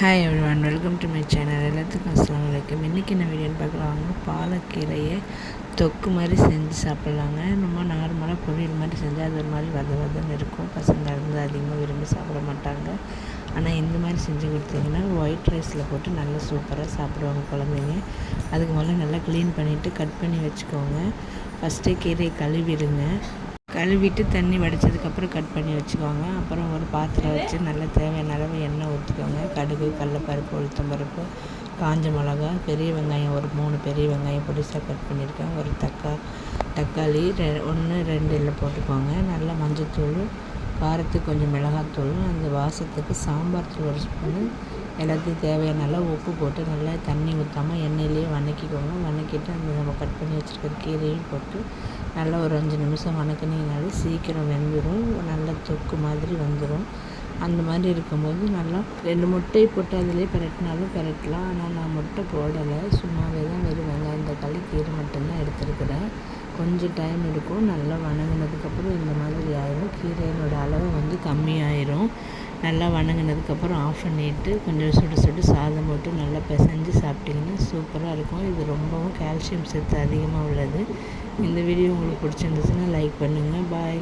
Hi everyone welcome to my channel எல்லாத்துக்கும் அஸ்லாம் வலைக்கம் இன்றைக்கி என்ன வீடியோன்னு பார்க்கலாங்க பாலக்கீரையை தொக்கு மாதிரி செஞ்சு சாப்பிட்லாங்க. ரொம்ப நார்மலாக பொரியல் மாதிரி செஞ்சால் அது ஒரு மாதிரி வத வதன்னு இருக்கும். பசங்க இருந்து அதிகமாக விரும்பி சாப்பிட மாட்டாங்க. ஆனால் இந்த மாதிரி செஞ்சு கொடுத்தீங்கன்னா ஒயிட் ரைஸில் போட்டு நல்லா சூப்பராக சாப்பிடுவாங்க குழந்தைங்க. அதுக்கு முதல்ல நல்லா க்ளீன் பண்ணிவிட்டு கட் பண்ணி வச்சுக்கோங்க. ஃபஸ்ட்டு கீரையை கழுவிடுங்க. கழுவிட்டு தண்ணி வடித்ததுக்கப்புறம் கட் பண்ணி வச்சுக்கோங்க. அப்புறம் ஒரு பாத்திரம் வச்சு நல்லா தேவையான அளவு எண்ணெய் ஊற்றிக்கோங்க கடுகு கடலப்பருப்பு உளுத்தம்பருப்பு காஞ்ச மிளகா பெரிய வெங்காயம் ஒரு மூணு பெரிய வெங்காயம் பொடிசாக கட் பண்ணியிருக்கேன். ஒரு தக்கா தக்காளி ரெ ஒன்று ரெண்டு இல்லை போட்டுக்கோங்க. நல்லா மஞ்சத்தூள் காரத்துக்கு கொஞ்சம் மிளகாத்தூள் அந்த வாசத்துக்கு சாம்பார் தூள் ஒரு ஸ்பூனு எல்லாத்தையும் தேவையான உப்பு போட்டு நல்லா தண்ணி ஊற்றாமல் எண்ணெயிலேயே வதக்கிக்கோங்க வதக்கிட்டு அந்த நம்ம கட் பண்ணி வச்சுருக்கிற கீரையும் போட்டு நல்லா ஒரு அஞ்சு நிமிஷம் வதக்குனீங்கனாலே சீக்கிரம் வெந்துடும் நல்ல தொக்கு மாதிரி வந்துடும் அந்த மாதிரி இருக்கும்போது நல்லா ரெண்டு முட்டை போட்டு அதிலே பிரட்டினாலும் பிரட்டலாம். ஆனால் நான் முட்டை போடலை. சும்மாவே தான் வெறும் வெங்காயம் தக்காளி கீரை மட்டும்தான் எடுத்துருக்குறேன். கொஞ்சம் டைம் எடுக்கும். நல்லா வணங்கினதுக்கப்புறம் இந்த மாதிரி ஆயிரும். கீரையினோட அளவு வந்து கம்மியாயிரும். நல்லா வணங்கினதுக்கப்புறம் ஆஃப் பண்ணிவிட்டு கொஞ்சம் சுடு சுடு சாதம் போட்டு நல்லா பிசைஞ்சு சாப்பிட்டிங்கன்னா சூப்பராக இருக்கும். இது ரொம்பவும் கால்சியம் சத்து அதிகமாக உள்ளது. இந்த வீடியோ உங்களுக்கு பிடிச்சிருந்துச்சுன்னா லைக் பண்ணுங்கள் பாய்